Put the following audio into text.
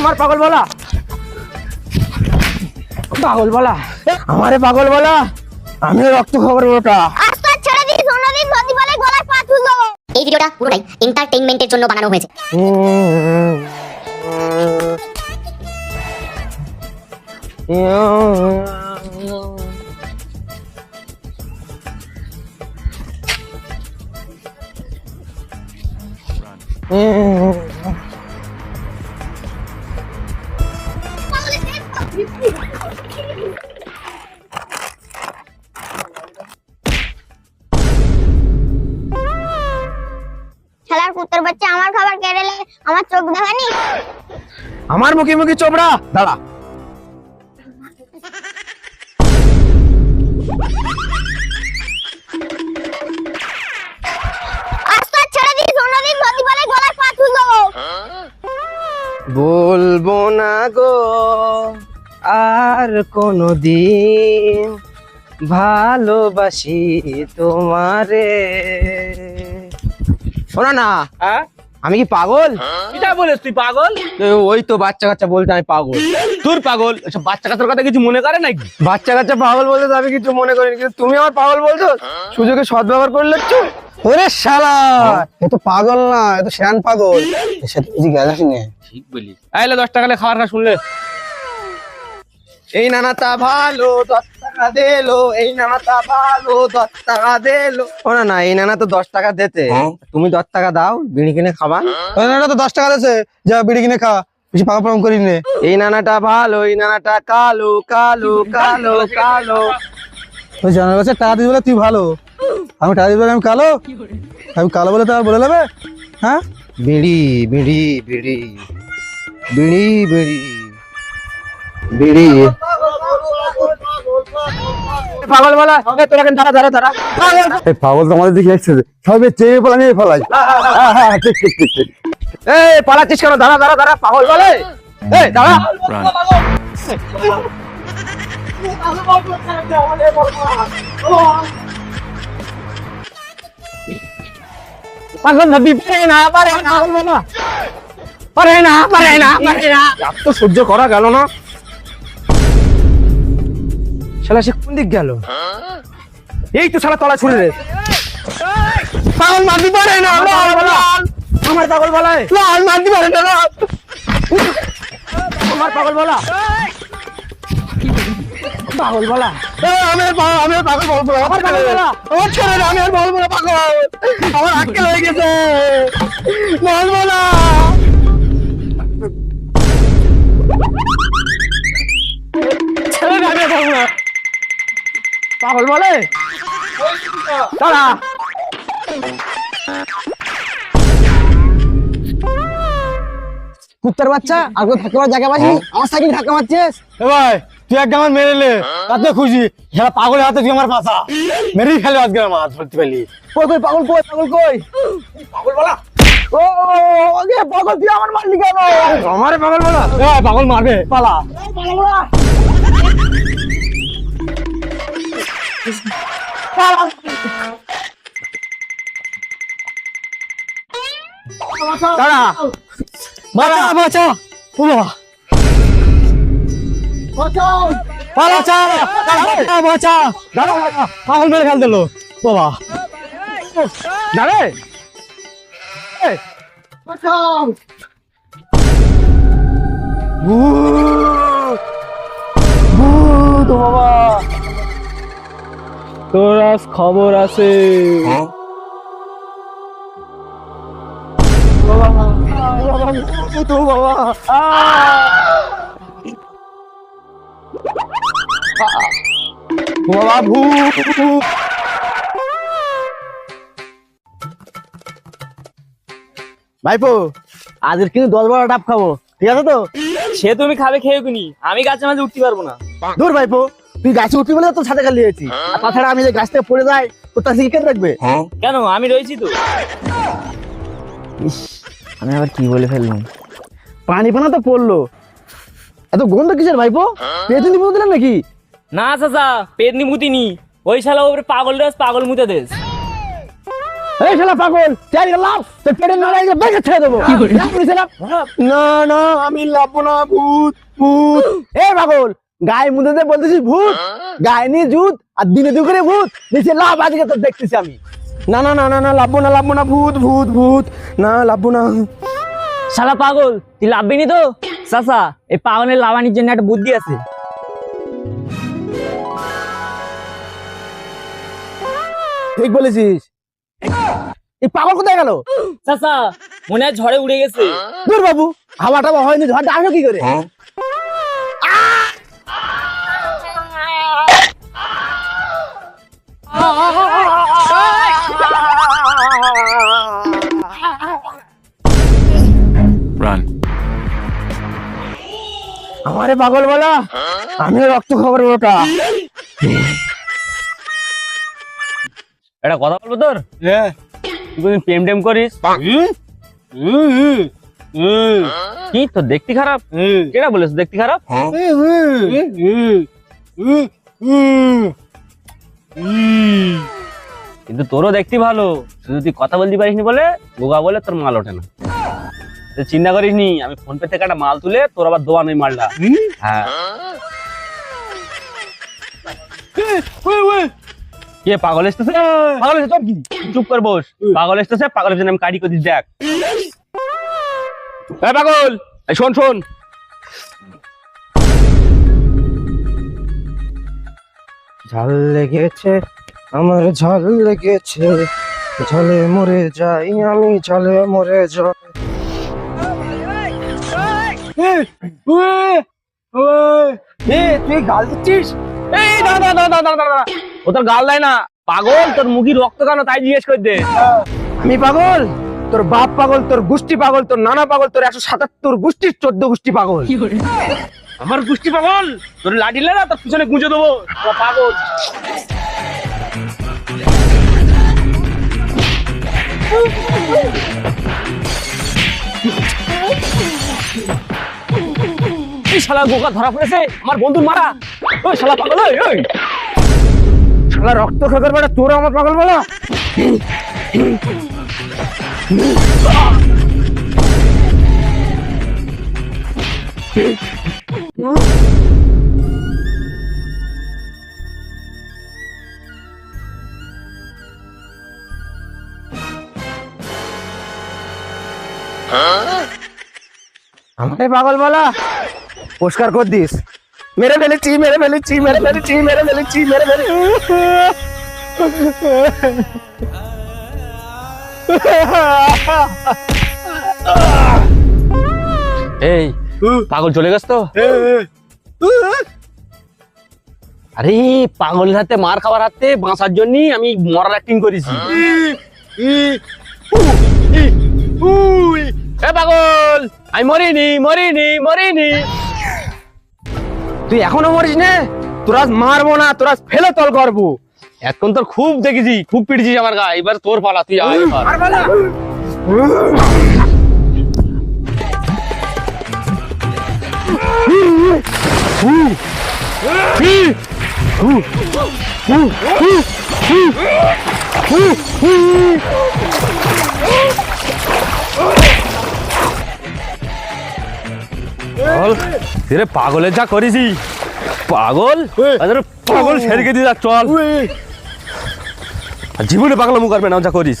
আমার পাগল বলা? পাগল বলা? আমারে পাগল বলা? আমি রক্ত খবর ওটা আস্তে ছেড়ে দিস অন্যদিন নদী বলে গলায় পা তুল দেবো এই ভিডিওটা পুরোটাই এন্টারটেইনমেন্টের জন্য বানানো হয়েছে। কুত্তর বাচ্চা আমার খাবার আমার চোখ দেখানি? আমার মুখে মুখে চোপড়া। দাঁড়া। দেবো বলব না গো। আর কোনো দিন ভালোবাসি তোমারে। শোনা না হ্যাঁ? আমি কি পাগল? কিটা বলিস তুই পাগল? ওই তো বাচ্চা কাচ্চা বলতে আমি পাগল। তোর পাগল? বাচ্চা কাচ্চার কথা কিছু মনে করে নাকি? বাচ্চা কাচ্চা পাগল বলতে আমি কিছু মনে করিনি কিন্তু তুমি আমার পাগল বলছো? সুযোগে সদ্ব্যবহার করলে একটু? ওরে শালা! এ তো পাগল না এ তো শ্যান পাগল। কিছু গেলাস নে ঠিক বলিস। আইলে দশ টাকা খাবার খা শুনলে। এই নানাটা ভালো দশ টাকা দিলো। এই নানাটা ভালো দশ টাকা দিলো। ও না না এই নানা তো দশ টাকা দিতে। তুমি দশ টাকা দাও বিড়ি কিনে খাবা। নানাটা তো দশ টাকা দিয়েছে যা বিড়ি কিনে খা বেশি পাকা পাম করিস নে। এই নানাটা ভালো এই নানাটা কালো কালো কালো কালো। ওই জানার কাছে টাকা দিস বলে তুই ভালো। আমি টাকা দিস বলে আমি কালো? আমি কালো বলে তো আর বলে নেবে হ্যাঁ? বিড়ি বিড়ি বিড়ি। বিড়ি বিড়ি। বিড়ি পাগল বলা। তোরা কেন দাঁড়া দাঁড়া দাঁড়া পাগল তো আমাদের দিকে এসেছে সবাই চেয়ে ফেলা নিয়ে ফেলাই। ঠিক ঠিক ঠিক ঠিক। এই পালাচ্ছিস কেন? দাঁড়া দাঁড়া দাঁড়া পাগল বলে। এই দাঁড়া। পাগল নদী পারে না পারে না পারে না পারে না পারে না। এত সহ্য করা গেল না। শালা সে কোন দিক গেল? এই তো শালা তলা ছুড়ে রে পাগল মারতে পারে না লাল লাল। আমার পাগল বলায় লাল মারতে পারে না আমার পাগল বলা। পাগল বলা। আমি আমি পাগল পাগল বলা আমার পাগল বলা। আমার ছেড়ে আমি আর পাগল বলা পাগল। আমার আক্কেল হয়ে গেছে। বলা। ছেড়ে আমি না। পাগল বলে দাঁড়া কুত্তার বাচ্চা আর কেউ পারার জায়গা পাচ্ছি আমার সাইকেল ধাক্কা মারছিস এ ভাই তুই একটা আমার মেরে লে তাতে খুশি সারা পাগলের হাতে তুই আমার পাশা মেরেই ফেলে আজকে আমার মাছ ধরতে পারলি কই কই পাগল কই পাগল কই পাগল বলা ও ওকে পাগল তুই আমার মারলি কেন আমারে পাগল বলা এ পাগল মারবে পালা দাঁড়া। বাঁচা বাঁচা। ও বাবা বাঁচা। বাঁচা। দাঁড়া। পাগল মেরে ফেল দিল। বাবা। দাঁড়ে। বাবা। তোর আজ খবর আছে। বাবা বাবা ভূ ভাইপো আজকের কিন্তু দশ বারো ডাব খাব ঠিক আছে তো? সে তুমি খাবে খেয়ে কিনি আমি গাছের মাঝে উঠতে পারব না। দূর ভাইপো। তুই গাছে উঠবি বলে তোর সাথে খালি হয়েছি। তাছাড়া আমি যে গাছ থেকে পড়ে যাই তোর তার কে রাখবে কেন? আমি রয়েছি তো। আমি আবার কি বলে ফেললাম? পানি পানা তো পড়ল। এত গন্ধ কিসের ভাইপো? পেয়ে তুমি দিলেন নাকি? না চাচা পেটনি মুতিনি ওই শালা ওপরে পাগল দেশ পাগল মুতে দেশ এই শালা পাগল চারি লাভ তো পেটে না লাগে বেগে ছেড়ে দেবো। না না আমি লাভবো না ভূত ভূত। এ পাগল গায়ে মুদে বলতেছিস ভূত। গায়ে নিয়ে জুত আর দিনে দুপুরে ভূত। নিচে লাভ আজকে তো দেখতেছি আমি। না না না না না লাভবো না লাভবো না ভূত ভূত ভূত। না লাভবো না। শালা পাগল তুই লাভবি নি তো? চাচা এই পাগলের লাভানির জন্য একটা বুদ্ধি আছে। ঠিক বলেছিস। এই পাগল কোথায় গেল? চাচা মনে হয় ঝড়ে উড়ে গেছে। দূর বাবু হাওয়া টাওয়া হয়নি ঝড়টা আসলো কি করে? Run. আমারে পাগল বলা? আমি রক্ত খবর ওটা এটা কথা বলব তোর? হ্যাঁ তুই প্রেম টেম করিস? কি তোর দেখতে খারাপ? কেটা বলেছ দেখতে খারাপ? কিন্তু তোরও দেখতে ভালো। শুধু তুই কথা বলতে পারিসনি বলে গোগা বলে তোর মাল ওঠে না। তুই চিন্তা করিস নি আমি ফোন পে থেকে একটা মাল তুলে তোর আবার দোয়া নেই মালটা। হ্যাঁ। কে পাগল এসতেছে পাগল এসেছে তোর কি? চুপ কর বস। পাগল এসতেছে পাগলের জন্য আমি কাটি করে দেখ। এই পাগল! শোন শোন। ঝাল লেগেছে আমার ঝাল লেগেছে। ঝালে মরে যাই আমি ঝালে মরে যাই। তুই গাল দিচ্ছিস? এই না না না না না না না ও তোর গাল দেয় না। পাগল তোর মুখি রক্ত কেন তাই জিজ্ঞেস করে দে আমি পাগল? তোর বাপ পাগল তোর গোষ্ঠী পাগল তোর নানা পাগল তোর একশো সাতাত্তর গোষ্ঠীর চোদ্দ গোষ্ঠী পাগল। আমার গোষ্ঠী পাগল? তোর লাঠিলে না তোর পিছনে গুঁজে দেবো। পাগল। এই শালা গোকা ধরা পড়েছে আমার বন্ধুর মারা। ওই শালা পাগল ওই শালা রক্ত খেকর বেড়া তোর আমার পাগল বলা। আমারে পাগল বলা? পুরস্কার কর দিস। মেরে ফেলেছি মেরে ফেলেছি মেরে ফেলেছি মেরে ফেলেছি মেরে ফেলেছি। এই পাগল চলে গেছ তো? আরে পাগলের হাতে মার খাবার হাতে বাঁচার জন্য আমি মরার অ্যাক্টিং করেছি। এ পাগল আমি মরিনি মরিনি মরিনি। তুই এখনও মরিস নে? তোরা মারবো না তোরা ফেলে তল করব। এখন তোর খুব দেখেছি খুব পিটেছিস আমার গা এবার তোর পালা তুই আয় এবার। পাগলের যা করেছি। পাগল? পাগল সেরকে দিয়ে যা চল। জীবনে পাগলামু করবে না যা করিস।